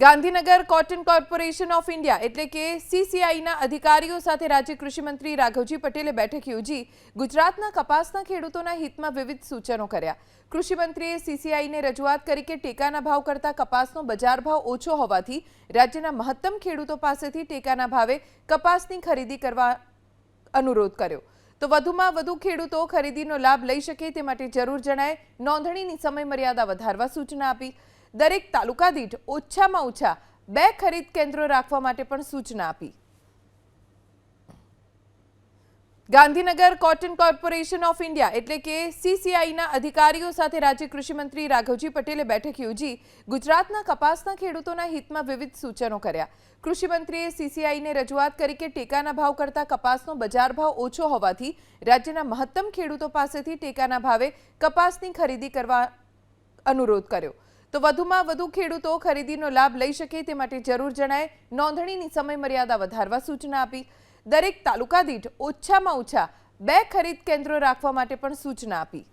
Gandhinagar cotton corporation of India એટલે કે સીસીઆઈના અધિકારીઓ સાથે રાજ્ય કૃષિમંત્રી રાઘવજી પટેલે બેઠક યોજી ગુજરાતના કપાસના ખેડૂતોના હિતમાં વિવિધ સૂચનો કર્યા. કૃષિમંત્રીએ સીસીઆઈને રજૂઆત કરી કે ટેકાના ભાવ કરતાં કપાસનો બજાર ભાવ ઓછો હોવાથી રાજ્યના મહત્તમ ખેડૂતો પાસેથી ટેકાના ભાવે કપાસની ખરીદી કરવા અનુરોધ કર્યો. તો વધુમાં વધુ ખેડૂતો ખરીદીનો લાભ લઈ શકે તે માટે જરૂર જણાય. નોંધણીની સમયમર્યાદા વધારવા સૂચના આપી. દરેક તાલુકા દીઠ ઓછામાં ઓછા બે ખરીદ કેન્દ્રો રાખવા માટે પણ સૂચના આપી. Gandhinagar cotton corporation of India એટલે કે સીસીઆઈના અધિકારીઓ સાથે રાજ્ય કૃષિમંત્રી રાઘવજી પટેલે બેઠક યોજી ગુજરાતના કપાસના ખેડૂતોના હિતમાં વિવિધ સૂચનો કર્યા. કૃષિમંત્રીએ સીસીઆઈને રજૂઆત કરી કે ટેકાના ભાવ કરતાં કપાસનો બજાર ભાવ ઓછો હોવાથી રાજ્યના મહત્તમ ખેડૂતો પાસેથી ટેકાના ભાવે કપાસની ખરીદી કરવા અનુરોધ કર્યો. તો વધુમાં વધુ ખેડૂતો ખરીદીનો લાભ લઈ શકે તે માટે જરૂર જણાય. નોંધણીની સમયમર્યાદા વધારવા સૂચના આપી. દરેક તાલુકા દીઠ ઓછામાં ઓછા બે ખરીદ કેન્દ્રો રાખવા માટે પણ સૂચના આપી.